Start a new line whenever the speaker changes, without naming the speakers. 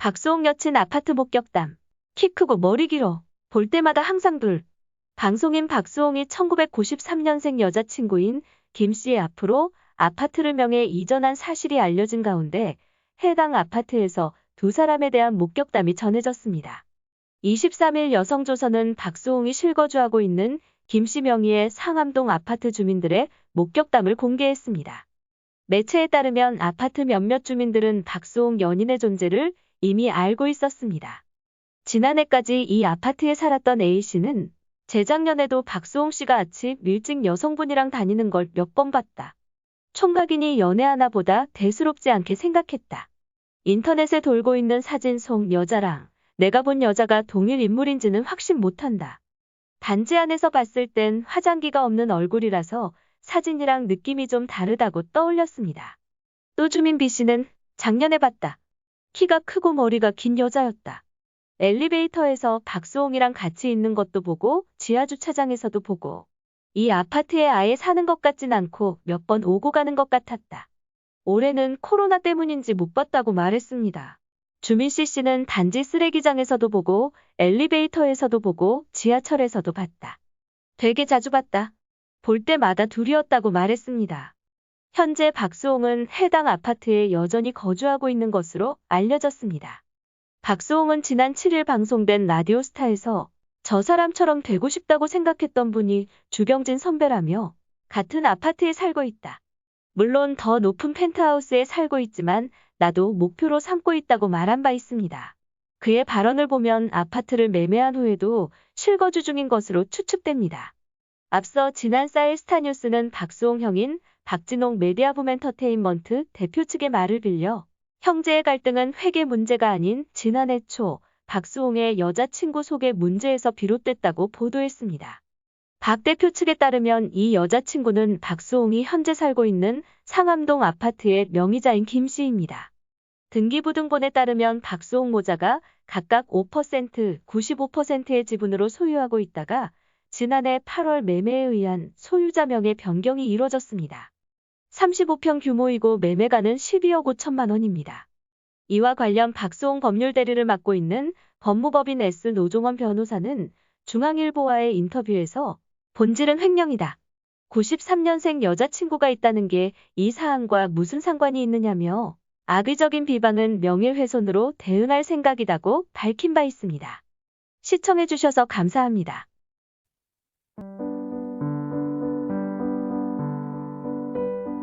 박수홍 여친 아파트 목격담. 키 크고 머리 길어. 볼 때마다 항상 둘. 방송인 박수홍이 1993년생 여자친구인 김 씨의 앞으로 아파트를 명예 이전한 사실이 알려진 가운데 해당 아파트에서 두 사람에 대한 목격담이 전해졌습니다. 23일 여성조선은 박수홍이 실거주하고 있는 김씨 명의의 상암동 아파트 주민들의 목격담을 공개했습니다. 매체에 따르면 아파트 몇몇 주민들은 박수홍 연인의 존재를 이미 알고 있었습니다. 지난해까지 이 아파트에 살았던 A씨는 재작년에도 박수홍 씨가 아침 일찍 여성분이랑 다니는 걸 몇 번 봤다. 총각이니 연애하나 보다 대수롭지 않게 생각했다. 인터넷에 돌고 있는 사진 속 여자랑 내가 본 여자가 동일 인물인지는 확신 못한다. 단지 안에서 봤을 땐 화장기가 없는 얼굴이라서 사진이랑 느낌이 좀 다르다고 떠올렸습니다. 또 주민 B씨는 작년에 봤다. 키가 크고 머리가 긴 여자였다. 엘리베이터에서 박수홍이랑 같이 있는 것도 보고 지하 주차장에서도 보고 이 아파트에 아예 사는 것 같진 않고 몇 번 오고 가는 것 같았다. 올해는 코로나 때문인지 못 봤다고 말했습니다. 주민 C씨는 단지 쓰레기장에서도 보고 엘리베이터에서도 보고 지하철에서도 봤다. 되게 자주 봤다. 볼 때마다 둘이었다고 말했습니다. 현재 박수홍은 해당 아파트에 여전히 거주하고 있는 것으로 알려졌습니다. 박수홍은 지난 7일 방송된 라디오스타에서 저 사람처럼 되고 싶다고 생각했던 분이 주경진 선배라며 같은 아파트에 살고 있다. 물론 더 높은 펜트하우스에 살고 있지만 나도 목표로 삼고 있다고 말한 바 있습니다. 그의 발언을 보면 아파트를 매매한 후에도 실거주 중인 것으로 추측됩니다. 앞서 지난 4일 스타뉴스는 박수홍 형인 박진홍 메디아부멘터테인먼트 대표 측의 말을 빌려 형제의 갈등은 회계 문제가 아닌 지난해 초 박수홍의 여자친구 속의 문제에서 비롯됐다고 보도했습니다. 박 대표 측에 따르면 이 여자친구는 박수홍이 현재 살고 있는 상암동 아파트의 명의자인 김 씨입니다. 등기부등본에 따르면 박수홍 모자가 각각 5%, 95%의 지분으로 소유하고 있다가 지난해 8월 매매에 의한 소유자 명의 변경이 이뤄졌습니다. 35평 규모이고 매매가는 12억 5천만 원입니다. 이와 관련 박수홍 법률 대리를 맡고 있는 법무법인 S 노종원 변호사는 중앙일보와의 인터뷰에서 본질은 횡령이다. 93년생 여자친구가 있다는 게 이 사안과 무슨 상관이 있느냐며 악의적인 비방은 명예훼손으로 대응할 생각이다고 밝힌 바 있습니다. 시청해주셔서 감사합니다.